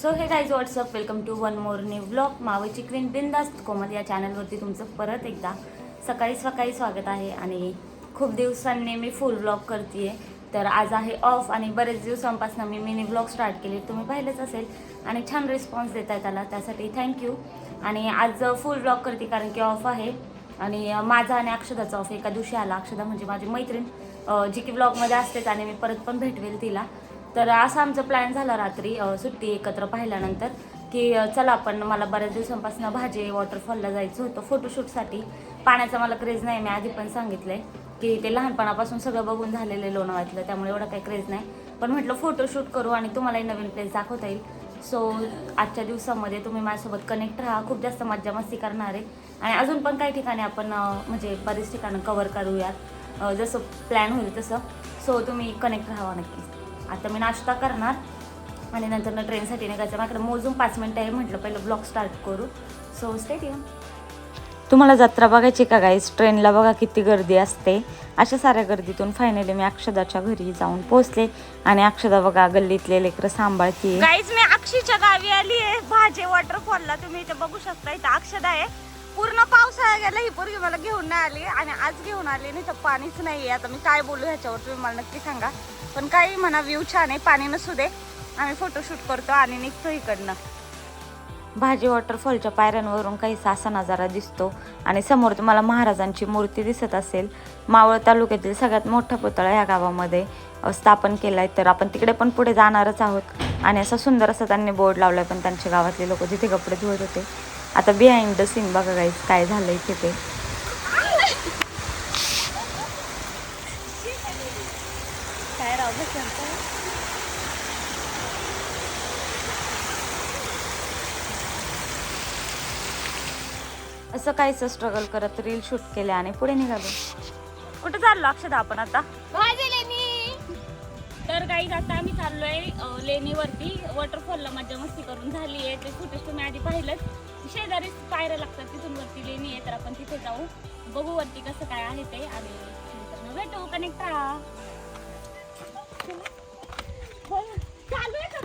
So hey guys what's up welcome to one more new blog मावेची queen बिंदास्त कोमल या चॅनलवरती तुमचं परत एकदा सकाळी सकाळी स्वागत आहे आणि खूप दिवसांनी मी फुल ब्लॉग करते तर आज आहे ऑफ आणि बरेच दिवसांपासून मी मिनी ब्लॉग स्टार्ट केले. तुम्ही पाहिलेच असेल आणि छान रिस्पॉन्स देत आहे त्याला. त्यासाठी थँक्यू आणि आज फुल ब्लॉग करते कारण की ऑफ आहे. आणि माझा आणि अक्षदाचा ऑफ एका दिवशी आला. अक्षदा म्हणजे माझी मैत्रीण जी की ब्लॉगमध्ये असतेच आणि मी परत पण भेटवेल तिला. तर असा आमचं प्लॅन झाला रात्री सुट्टी एकत्र पाहिल्यानंतर की चला आपण मला बऱ्याच दिवसांपासून भाजी वॉटरफॉलला जायचं होतं फोटोशूटसाठी पाण्याचा मला क्रेज नाही मी आधी पण सांगितलं आहे की ते लहानपणापासून सगळं बघून झालेलं आहे लोणावळ्यातलं त्यामुळे एवढं काही क्रेज नाही. पण म्हटलं फोटोशूट करू आणि तुम्हालाही नवीन प्लेस दाखवता येईल. सो आजच्या दिवसामध्ये तुम्ही माझ्यासोबत कनेक्ट राहा खूप जास्त मज्जा मस्ती करणार आहे. आणि अजून पण काही ठिकाणी आपण म्हणजे बरीच ठिकाणं कवर करूयात. जसं प्लॅन होईल तसं. सो तुम्ही कनेक्ट राहावा नक्की आता मी नाश्ता करणार आणि नंतर ना ट्रेनसाठी निघायचं. माझ्याकडे मोजून पाच मिनटं आहे म्हटलं पहिलं ब्लॉग स्टार्ट करू. सो स्टेट येऊन तुम्हाला जत्रा बघायची का गाईस ट्रेनला बघा किती गर्दी असते. अशा साऱ्या गर्दीतून फायनली मी अक्षदाच्या घरी जाऊन पोहोचले आणि अक्षदा बघा गल्लीतले लेकरं सांभाळतीये. गाईज मी अक्षीच्या गावी आली आहे भाजे वॉटरफॉलला तुम्ही इथे बघू शकता. इथं अक्षदा आहे. पूर्ण पावसाळा गेला ही पोरगी मला घेऊन नाही आली आणि आज घेऊन आली नाही तर पाणीच नाही आहे आता मी काय बोलू ह्याच्यावर तुम्ही मला नक्की सांगा. पण काही म्हणा व्ह्यू छान आहे पाणी नसू दे. आम्ही फोटोशूट करतो आणि निघतो इकडनं. भाजी वॉटरफॉलच्या पायऱ्यांवरून काहीसा असा नजारा दिसतो आणि समोर तुम्हाला महाराजांची मूर्ती दिसत असेल. मावळ तालुक्यातील सगळ्यात मोठा पुतळा ह्या गावामध्ये स्थापन केला आहे तर आपण तिकडे पण पुढे जाणारच आहोत. आणि असा सुंदर असा त्यांनी बोर्ड लावला पण त्यांच्या गावातले लोक तिथे कपडे धुवत होते. आता बिहाइंड द सीन बघा गाईस काय झालं इथे ते. असं काहीच स्ट्रगल करत रील शूट केले आणि पुढे निघालो. कुठे चाललो अक्षदा आपण आता? तर काही आता आम्ही चाललोय लेणीवरती. वॉटरफॉलला मज्जा मस्ती करून झाली आहे ते फुटेज तुम्ही आधी पाहिलं शेजारीच पायऱ्या लागतात तिथून वरती लेणी आहे तर आपण तिथे जाऊ. बघू वरती कसं काय आहे ते आणि नंतर भेटू कनेक्ट राहा. चालू आहे का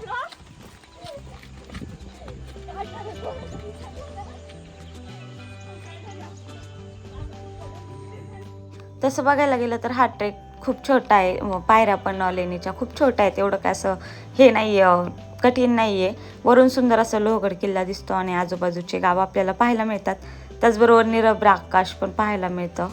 तसं बघायला गेलं तर हा ट्रेक खूप छोटा आहे. पायऱ्या पण लेणीच्या खूप छोट्या आहेत. एवढं काय असं हे नाही आहे कठीण नाही आहे वरून सुंदर असा लोहगड किल्ला दिसतो आणि आजूबाजूचे गाव आपल्याला पाहायला मिळतात. त्याचबरोबर निरभ्र आकाश पण पाहायला मिळतं.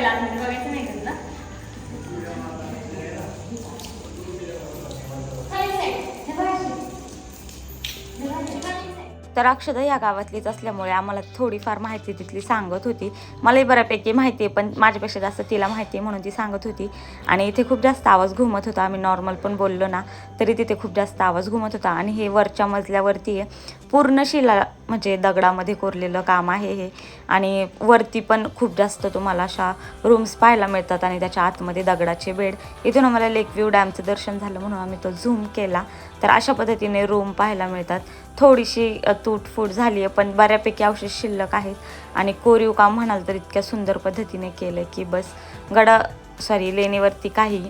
ये बघायचं नाही तुला? तर अक्षदा या गावातलीच असल्यामुळे आम्हाला थोडीफार माहिती तिथली सांगत होती. मलाही बऱ्यापैकी माहिती आहे पण माझ्यापेक्षा जास्त तिला माहिती आहे म्हणून ती सांगत होती. आणि इथे खूप जास्त आवाज घुमत होता. आम्ही नॉर्मल पण बोललो ना तरी तिथे खूप जास्त आवाज घुमत होता. आणि हे वरच्या मजल्यावरती आहे. पूर्ण शिला म्हणजे दगडामध्ये कोरलेलं काम आहे हे. आणि वरती पण खूप जास्त तुम्हाला अशा रूम्स पाहायला मिळतात आणि त्याच्या आतमध्ये दगडाचे बेड. इथून आम्हाला लेक व्ह्यू डॅमचं दर्शन झालं म्हणून आम्ही तो झूम केला. तर अशा पद्धतीने रूम पाहायला मिळतात. थोडीशी तुटफूट झाली आहे पण बऱ्यापैकी अवशेष शिल्लक आहेत. आणि कोरीव काम म्हणाल तर इतक्या सुंदर पद्धतीने केलं की बस. गडा सॉरी लेणीवरती काही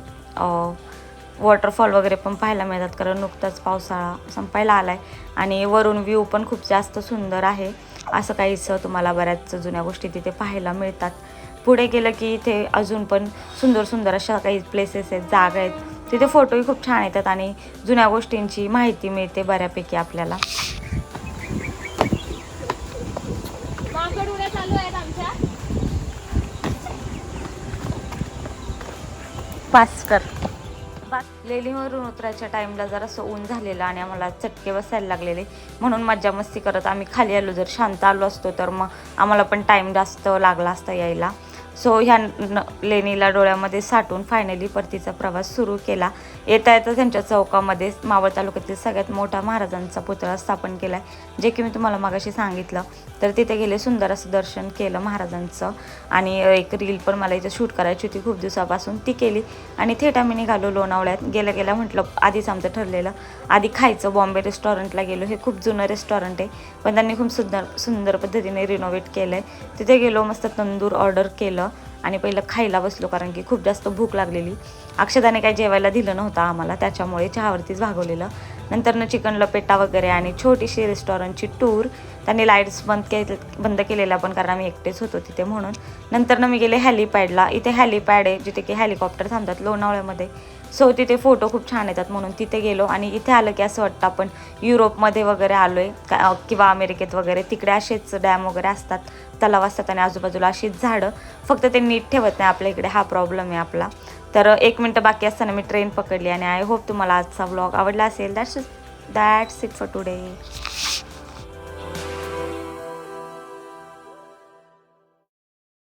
वॉटरफॉल वगैरे पण पाहायला मिळतात कारण नुकताच पावसाळा संपायला आला आहे आणि वरून व्ह्यू पण खूप जास्त सुंदर आहे. असं काहीसं तुम्हाला बऱ्याच जुन्या गोष्टी तिथे पाहायला मिळतात. पुढे गेलं की इथे अजून पण सुंदर सुंदर अशा काही प्लेसेस आहेत जागा आहेत. तिथे फोटोही खूप छान येतात आणि जुन्या गोष्टींची माहिती मिळते बऱ्यापैकी आपल्याला माकड उड्या चालू आहेत आमच्या पास कर. लेलीवरून उतरायच्या टाईमला जरासं ऊन झालेलं आणि आम्हाला चटके बसायला लागलेले. म्हणून मज्जा मस्ती करत आम्ही खाली आलो. जर शांत आलो असतो तर मग आम्हाला पण टाईम जास्त लागला असता यायला. सो ह्या न लेणीला डोळ्यामध्ये साठून फायनली परतीचा प्रवास सुरू केला. येता येता त्यांच्या चौकामध्ये मावळ तालुक्यातील सगळ्यात मोठा महाराजांचा पुतळा स्थापन केला आहे जे की मी तुम्हाला मागाशी सांगितलं. तर तिथे गेले सुंदर असं दर्शन केलं महाराजांचं. आणि एक रील पण मला इथं शूट करायची होती खूप दिवसापासून. ती केली. आणि थेट आम्ही निघालो लोणावळ्यात. गेल्या गेल्या म्हटलं आधीच आमचं ठरलेलं. आधी खायचं बॉम्बे रेस्टॉरंटला गेलो. हे खूप जुनं रेस्टॉरंट आहे. पण त्यांनी खूप सुंदर सुंदर पद्धतीने रिनोव्हेट केलं आहे तिथे गेलो मस्त तंदूर ऑर्डर केलं. आणि पहिलं खायला बसलो कारण की खूप जास्त भूक लागलेली. अक्षदाने काही जेवायला दिलं नव्हतं आम्हाला त्याच्यामुळे चहावरतीच भागवलेलं. नंतरनं चिकन लपेटा वगैरे आणि छोटीशी रेस्टॉरंटची टूर. त्यांनी लाईट्स बंद के बंद केलेल्या पण कारण आम्ही एकटेच होतो तिथे म्हणून. नंतरनं मी गेले हॅलिपॅडला. इथे हॅलिपॅड आहे जिथे की हेलिकॉप्टर थांबतात लोणावळ्यामध्ये. सो तिथे फोटो खूप छान येतात म्हणून तिथे गेलो आणि इथे आलं की असं वाटतं आपण युरोपमध्ये वगैरे आलो आहे किंवा अमेरिकेत वगैरे. तिकडे असेच डॅम वगैरे असतात तलाव असतात आणि आजूबाजूला अशीच झाडं. फक्त ते नीट ठेवत नाही आपल्या इकडे. हा प्रॉब्लेम आहे आपला. तर एक मिनटं बाकी असताना मी ट्रेन पकडली आणि आय होप तुम्हाला आजचा व्लॉग आवडला असेल. That's that's it for today